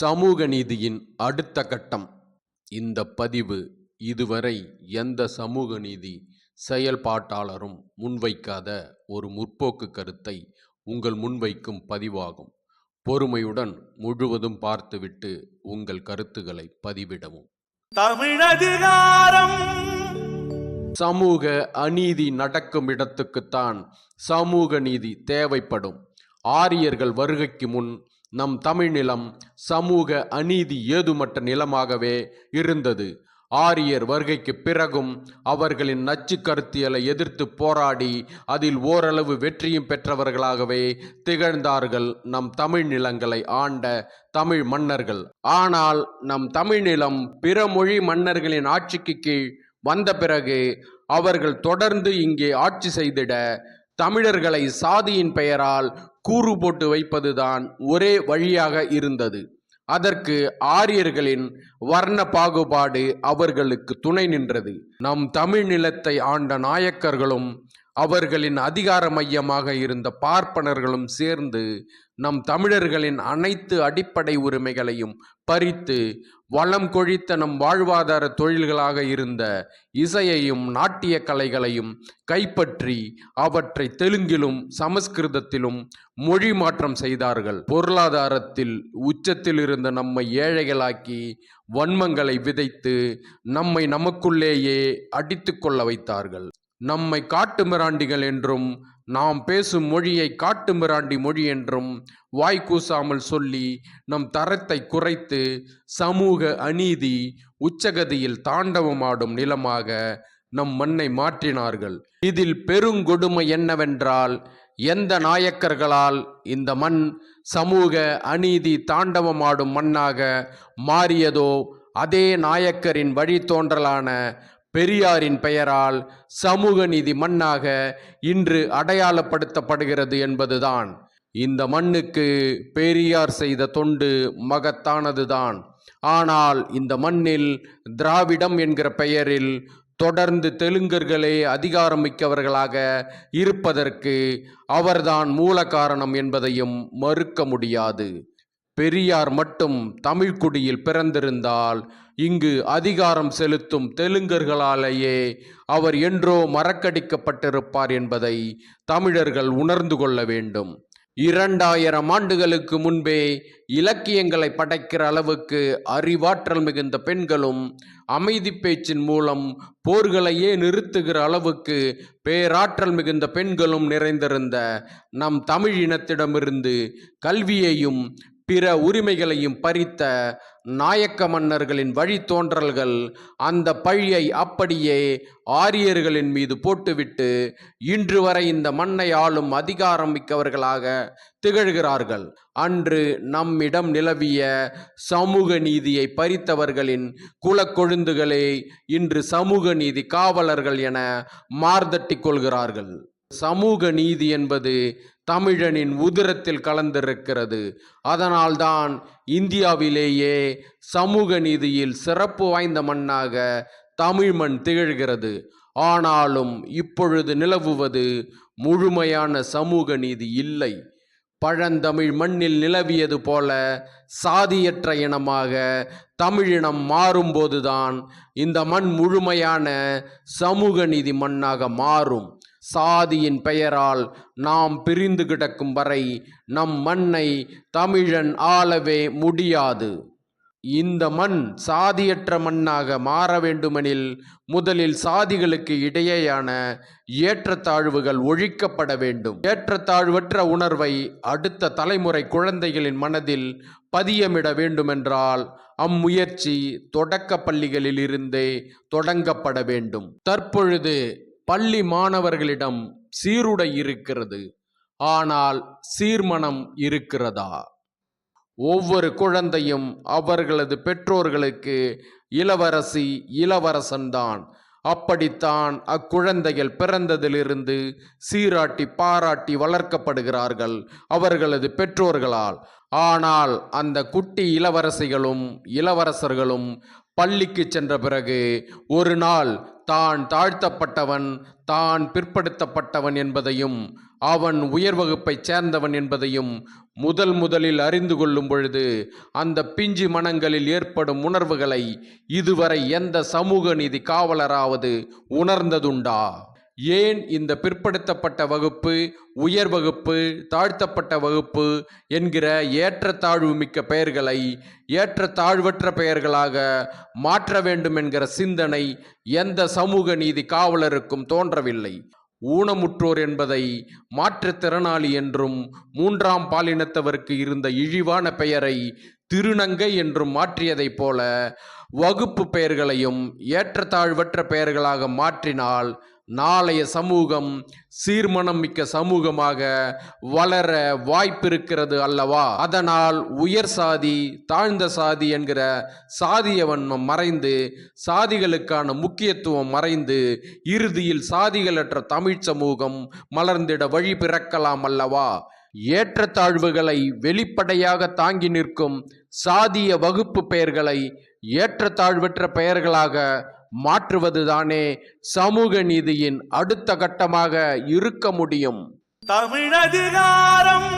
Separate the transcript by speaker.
Speaker 1: சமூக நீதியின் அடுத்த கட்டம். இந்த பதிவு இதுவரை எந்த சமூக நீதி செயல்பாட்டாளரும் முன்வைக்காத ஒரு முற்போக்கு கருத்தை உங்கள் முன்வைக்கும் பதிவாகும். பொறுமையுடன் முழுவதும் பார்த்துவிட்டு உங்கள் கருத்துக்களை பதிவிடவும்.
Speaker 2: தமிழதிகாரம்.
Speaker 1: சமூக அநீதி நடக்கும் இடத்துக்குத்தான் சமூக நீதி தேவைப்படும். ஆரியர்கள் வருகைக்கு முன் நம் தமிழ் நிலம் சமூக அநீதி ஏதுமற்ற நிலமாகவே இருந்தது. ஆரியர் வருகைக்கு பிறகும் அவர்களின் நச்சு கருத்தியலை எதிர்த்து போராடி அதில் ஓரளவு வெற்றியும் பெற்றவர்களாகவே திகழ்ந்தார்கள் நம் தமிழ் நிலங்களை ஆண்ட தமிழ் மன்னர்கள். ஆனால் நம் தமிழ் நிலம் பிற மொழி மன்னர்களின் ஆட்சிக்கு கீழ் வந்த பிறகு அவர்கள் தொடர்ந்து இங்கே ஆட்சி செய்திட தமிழர்களை சாதியின் பெயரால் கூறு போட்டு வைப்பதுதான் ஒரே வழியாக இருந்தது. அதற்கு ஆரியர்களின் வர்ண பாகுபாடு அவர்களுக்கு துணை நின்றது. நம் தமிழ் நிலத்தை ஆண்ட நாயக்கர்களும் அவர்களின் அதிகார மையமாக இருந்த பார்ப்பனர்களும் சேர்ந்து நம் தமிழர்களின் அனைத்து அடிப்படை உரிமைகளையும் பறித்து வளம் கொழித்த நம் வாழ்வாதார தொழில்களாக இருந்த இசையையும் நாட்டிய கலைகளையும் கைப்பற்றி அவற்றை தெலுங்கிலும் சமஸ்கிருதத்திலும் மொழி மாற்றம் செய்தார்கள். பொருளாதாரத்தில் உச்சத்தில் இருந்த நம்மை ஏழைகளாக்கி வன்மங்களை விதைத்து நம்மை நமக்குள்ளேயே அடித்து கொள்ள வைத்தார்கள். நம்மை காட்டுமிராண்டிகள் என்றும் நாம் பேசும் மொழியை காட்டுமிராண்டி மொழி என்றும் வாய் கூசாமல் சொல்லி நம் தரத்தை குறைத்து சமூக அநீதி உச்சகதியில் தாண்டவமாடும் நிலமாக நம் மண்ணை மாற்றினார்கள். இதில் பெருங்கொடுமை என்னவென்றால் எந்த நாயக்கர்களால் இந்த மண் சமூக அநீதி தாண்டவமாடும் மண்ணாக மாறியதோ அதே நாயக்கரின் வழித்தோன்றலான பெரியாரின் பெயரால் சமூக நீதி மண்ணாக இன்று அடையாளப்படுத்தப்படுகிறது என்பதுதான். இந்த மண்ணுக்கு பெரியார் செய்த தொண்டு மகத்தானதுதான். ஆனால் இந்த மண்ணில் திராவிடம் என்கிற பெயரில் தொடர்ந்து தெலுங்கர்களே அதிகாரமிக்கவர்களாக இருப்பதற்கு அவர்தான் மூல காரணம் என்பதையும் மறுக்க முடியாது. பெரியார் மட்டும் தமிழ்குடியில் பிறந்திருந்தால் இங்கு அதிகாரம் செலுத்தும் தெலுங்கர்களாலேயே அவர் என்றோ மறக்கடிக்கப்பட்டிருப்பார் என்பதை தமிழர்கள் உணர்ந்து கொள்ள வேண்டும். இரண்டாயிரம் ஆண்டுகளுக்கு முன்பே இலக்கியங்களை படைக்கிற அளவுக்கு அறிவாற்றல் மிகுந்த பெண்களும் அமைதி பேச்சின் மூலம் போர்களையே நிறுத்துகிற அளவுக்கு பேராற்றல் மிகுந்த பெண்களும் நிறைந்திருந்த நம் தமிழ் இனத்திடமிருந்து கல்வியையும் பிற உரிமைகளையும் பறித்த நாயக்க மன்னர்களின் வழித்தோன்றல்கள் அந்த பழியை அப்படியே ஆரியர்களின் மீது போட்டுவிட்டு இன்று வரை இந்த மண்ணை ஆளும் அதிகாரம் மிக்கவர்களாக திகழ்கிறார்கள். அன்று நம்மிடம் நிலவிய சமூக நீதியை பறித்தவர்களின் குலக்கொழுந்துகளே இன்று சமூக நீதி காவலர்கள் என மார்தட்டிக் கொள்கிறார்கள். சமூக நீதி என்பது தமிழனின் உதிரத்தில் கலந்திருக்கிறது. அதனால்தான் இந்தியாவிலேயே சமூக நீதியில் சிறப்பு வாய்ந்த மண்ணாக தமிழ் மண் திகழ்கிறது. ஆனாலும் இப்பொழுது நிலவுவது முழுமையான சமூக நீதி இல்லை. பழந்தமிழ் மண்ணில் நிலவியது போல சாதியற்ற இனமாக தமிழினம் மாறும்போதுதான் இந்த மண் முழுமையான சமூக நீதி மண்ணாக மாறும். சாதியின் பெயரால் நாம் பிரிந்து கிடக்கும் வரை நம் மண்ணை தமிழன் ஆளவே முடியாது. இந்த மண் சாதியற்ற மண்ணாக மாற வேண்டுமெனில் முதலில் சாதிகளுக்கு இடையேயான ஏற்றத்தாழ்வுகள் ஒழிக்கப்பட வேண்டும். ஏற்றத்தாழ்வற்ற உணர்வை அடுத்த தலைமுறை குழந்தைகளின் மனதில் பதியமிட வேண்டுமென்றால் அம்முயற்சி தொடக்க பள்ளிகளில் இருந்தே தொடங்கப்பட வேண்டும். தற்பொழுது பள்ளி மாணவர்களிடம் சீருடை இருக்கிறது. ஆனால் சீர்மனம் இருக்கிறதா? ஒவ்வொரு குழந்தையும் அவர்களது பெற்றோர்களுக்கு இளவரசி இளவரசன்தான். அப்படித்தான் அக்குழந்தைகள் பிறந்ததிலிருந்து சீராட்டி பாராட்டி வளர்க்கப்படுகிறார்கள் அவர்களது பெற்றோர்களால். ஆனால் அந்த குட்டி இளவரசிகளும் இளவரசர்களும் பள்ளிக்கு சென்ற பிறகு ஒரு நாள் தான் தாழ்த்தப்பட்டவன் தான் பிற்படுத்தப்பட்டவன் என்பதையும் அவன் உயர் வகுப்பைச் சேர்ந்தவன் என்பதையும் முதல் முதலில் அறிந்து கொள்ளும் பொழுது அந்த பிஞ்சு மனங்களில் ஏற்படும் உணர்வுகளை இதுவரை எந்த சமூக நீதி காவலராவது உணர்ந்ததுண்டா? ஏன் இந்த பிற்படுத்தப்பட்ட வகுப்பு உயர் வகுப்பு தாழ்த்தப்பட்ட வகுப்பு என்கிற ஏற்றத்தாழ்வு மிக்க பெயர்களை ஏற்றத்தாழ்வற்ற பெயர்களாக மாற்ற வேண்டும் என்கிற சிந்தனை எந்த சமூக நீதி காவலருக்கும் தோன்றவில்லை. ஊனமுற்றோர் என்பதை மாற்றுத்திறனாளி என்றும் மூன்றாம் பாலினத்தவருக்கு இருந்த இழிவான பெயரை திருநங்கை என்றும் மாற்றியதைப் போல வகுப்பு பெயர்களையும் ஏற்றத்தாழ்வற்ற பெயர்களாக மாற்றினால் நாளைய சமூகம் சீர்மனம் மிக்க சமூகமாக வளர வாய்ப்பிருக்கிறது அல்லவா? அதனால் உயர் சாதி தாழ்ந்த சாதி என்கிற சாதிய வன்மம் மறைந்து சாதிகளுக்கான முக்கியத்துவம் மறைந்து இறுதியில் சாதிகளற்ற தமிழ் சமூகம் மலர்ந்திட வழி பிறக்கலாம் அல்லவா? ஏற்றத்தாழ்வுகளை வெளிப்படையாக தாங்கி நிற்கும் சாதிய வகுப்பு பெயர்களை ஏற்றத்தாழ்வற்ற பெயர்களாக மாற்றுவதுதானே சமூக நீதியின் அடுத்த கட்டமாக இருக்க முடியும்.
Speaker 2: தமிழதிகாரம்